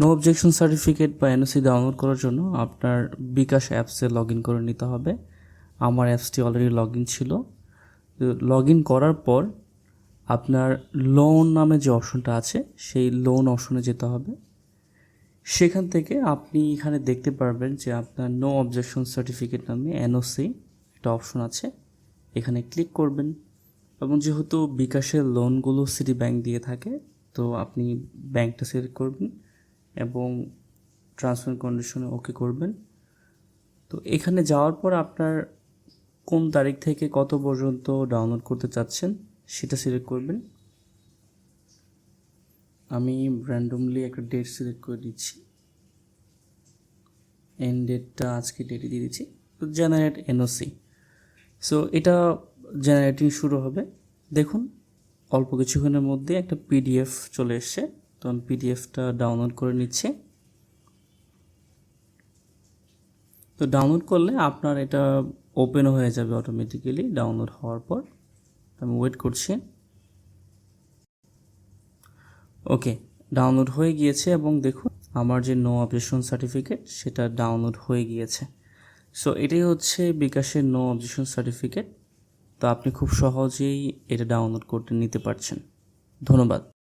No objection certificate বা NOC download করার জন্য আপনার বিকাশ অ্যাপসে লগ ইন করে নিতে হবে। আমার অ্যাপসটি অলরেডি লগ ইন ছিল। লগ ইন করার পর আপনার লোন নামে যে অপশনটা আছে, সেই লোন অপশনে যেতে হবে। সেখান থেকে আপনি এখানে দেখতে পারবেন যে আপনার নো অবজেকশন সার্টিফিকেট নামে এনওসি একটা অপশন আছে। এখানে ক্লিক করবেন। এবং যেহেতু বিকাশের লোনগুলো সিটি ব্যাংক দিয়ে থাকে, তো আপনি ব্যাংকটা সিলেক্ট করবেন। এবং ট্রান্সফার কন্ডিশনে ওকে করবেন। তো এখানে যাওয়ার পর আপনার কোন তারিখ থেকে কত পর্যন্ত ডাউনলোড করতে চাচ্ছেন সেটা সিলেক্ট করবেন। আমি র্যান্ডমলি একটা ডেট সিলেক্ট করে দিচ্ছি। এন্ড ডেটটা আজকে ডেটে দিয়ে দিচ্ছি। তো জেনারেট এনওসি সো এটা জেনারেটিং শুরু হবে। দেখুন, অল্প কিছুক্ষণের মধ্যে একটা পিডিএফ চলে এসছে। তো আমি পিডিএফটা ডাউনলোড করে নিচ্ছি। তো ডাউনলোড করলে আপনার এটা ওপেন হয়ে যাবে অটোমেটিক্যালি ডাউনলোড হওয়ার পর। আমি ওয়েট করছি। ওকে ডাউনলোড হয়ে গিয়েছে এবং দেখুন আমার যে নো অবজেকশন সার্টিফিকেট সেটা ডাউনলোড হয়ে গিয়েছে। সো এটাই হচ্ছে বিকাশের নো অবজেকশন সার্টিফিকেট তো আপনি খুব সহজেই এটা ডাউনলোড করতে নিতে পারছেন। ধন্যবাদ।